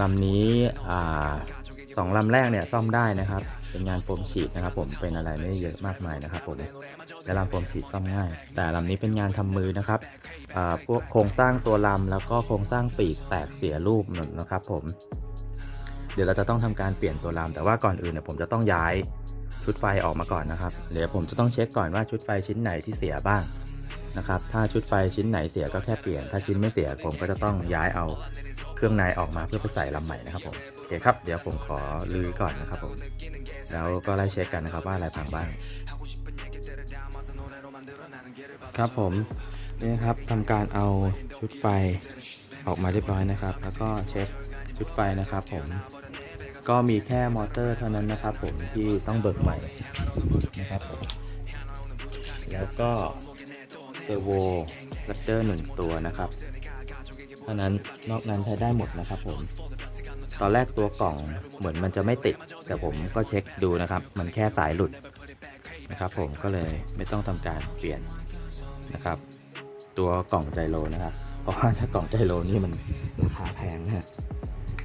ลำนี้สองลำแรกเนี่ยซ่อมได้นะครับ เป็นงานโฟมฉีดนะครับ ผมเป็นอะไรไม่เยอะมากมายนะครับผมและลำโฟมฉีดซ่อมง่าย แต่ลำนี้เป็นงานทำมือนะครับพวกโครงสร้างตัวลำแล้วก็โครงสร้างปีกแตกเสียรูปนะครับผมเดี๋ยวเราจะต้องทำการเปลี่ยนตัวรามแต่ว่าก่อนอื่นเนี่ยผมจะต้องย้ายชุดไฟออกมาก่อนนะครับ เดี๋ยวผมจะต้องเช็คก่อนว่าชุดไฟชิ้นไหนที่เสียบ้าง นะครับ ถ้าชุดไฟชิ้นไหนเสียก็แค่เปลี่ยน ถ้าชิ้นไม่เสียผมก็จะต้องย้ายเอาเครื่องในออกมาเพื่อไปใส่ลำใหม่นะครับผมโอเคครับ เดี๋ยวผมขอลือก่อนนะครับผม แล้วก็ไล่เช็คกันนะครับว่าอะไรพังบ้าง ครับผมนี่ครับทำการเอาชุดไฟออกมาเรียบร้อยนะครับ แล้วก็เช็คชุดไฟนะครับผมก็มีแค่มอเตอร์เท่านั้นนะครับผมที่ต้องเบิกใหม่นะครับผมแล้วก็ อร์โวรัตเตอร์หนึ่งตัวนะครับเท่านั้นนอกนั้นใช้ได้หมดนะครับผมตอนแรกตัวกล่องเหมือนมันจะไม่ติด แต่ผมก็เช็คดูนะครับ มันแค่สายหลุดนะครับผมก็เลยไม่ต้องทำการเปลี่ยนนะครับ ตัวกล่องไจโรนะครับเพราะว่าถ้ากล่องไจโรนี่มันราคาแพงนะ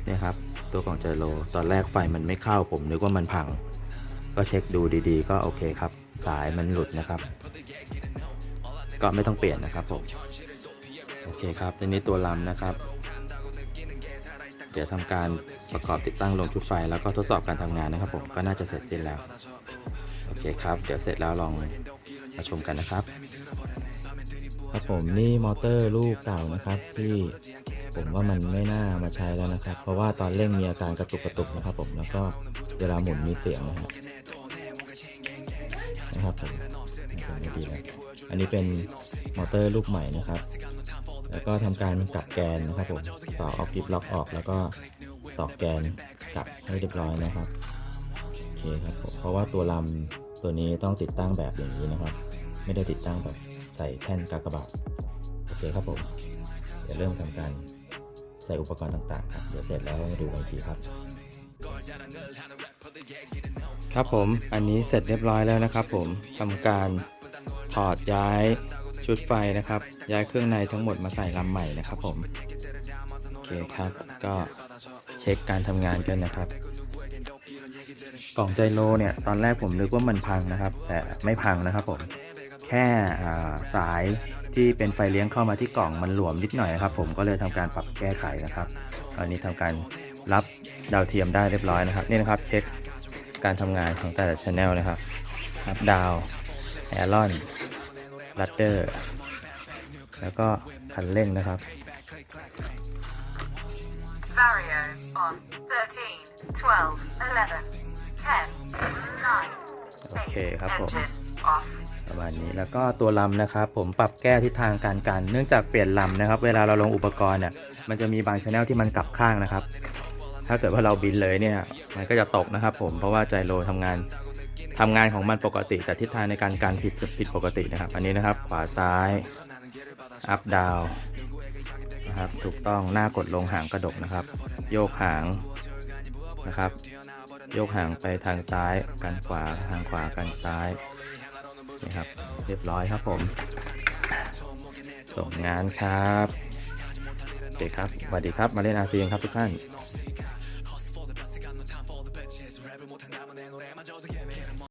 เนี่ยครับ ตัวกล่องไจโรตอนแรกไฟมันไม่เข้าผมนึกว่ามันพัง ก็เช็คดูดีๆ ก็โอเคครับ สายมันหลุดนะครับ ก็ไม่ต้องเปลี่ยนนะครับผมโอเคครับทีนี้ตัวลำนะครับ เดี๋ยวทำการประกอบติดตั้งลงชุดไฟแล้วก็ทดสอบการทำงานนะครับผมก็น่าจะเสร็จสิ้นแล้วโอเคครับเดี๋ยวเสร็จแล้วลองมาชมกันนะครับ ครับผมนี่มอเตอร์ลูกเก่านะครับที่ผมว่ามันไม่น่ามาใช้แล้วนะครับ เพราะว่าตอนเร่งมีอาการกระตุกกระตุกนะครับผมแล้วก็เวลาหมุนมีเสียงนะฮะนะครับผมไม่ ดีนะอันนี้เป็นมอเตอร์ลูกใหม่นะครับ แล้วก็ทำการกลับแกนนะครับผมต่อออกกิฟล็อกออกแล้วก็ตอกแกนกลับให้เรียบร้อยนะครับโอเคครับผมเพราะว่าตัวลำตัวนี้ต้องติดตั้งแบบอย่างนี้นะครับ ไม่ได้ติดตั้งแบบใส่แท่นกากบาทโอเคครับผมเดี๋ยวเริ่มทำการใส่อุปกรณ์ต่างๆครับเดี๋ยวเสร็จแล้วมาดูกันทีครับ ครับผมอันนี้เสร็จเรียบร้อยแล้วนะครับผมทำการถอดย้ายชุดไฟนะครับ ย้ายเครื่องในทั้งหมดมาใส่ลำใหม่นะครับผมโอเคครับก็เช็คการทำงานกันนะครับ กล่องไจโรเนี่ยตอนแรกผมนึกว่ามันพังนะครับ แต่ไม่พังนะครับผมแค่สายที่เป็นไฟเลี้ยงเข้ามาที่กล่องมันหลวมนิดหน่อยครับ ผมก็เลยทำการปรับแก้ไขนะครับ ตอนนี้ทำการรับดาวเทียมได้เรียบร้อยนะครับ นี่นะครับเช็ค การทำงานของแต่ละช anel นะครับรับดาวแอรอนลัตเตอร์แล้วก็คันเร่งนะครับ Barriers on 13, 12, 11, 10, 9, โอเคครับผม engine off. ประมาณนี้แล้วก็ตัวลำนะครับ ผมปรับแก้ทิศทางการกัน เนื่องจากเปลี่ยนลำนะครับ เวลาเราลงอุปกรณ์เนี่ยมันจะมีบางชแนลที่มันกลับข้างนะครับ ถ้าเกิดว่าเราบินเลยเนี่ยมันก็จะตกนะครับผมเพราะว่าไจโรทำงานทำงานของมันปกติ แต่ทิศทางในการกันผิดผิดปกตินะครับ อันนี้นะครับขวาซ้ายอัพดาวนะครับถูกต้องหน้ากดลงหางกระดกนะครับ โยกหางนะครับ โยกหางไปทางซ้ายกันขวาทางขวากันซ้ายนี่ครับเรียบร้อยครับผม ส่งงานครับโอเคครับสวัสดีครับมาเล่นอาเซียนครับทุกท่าน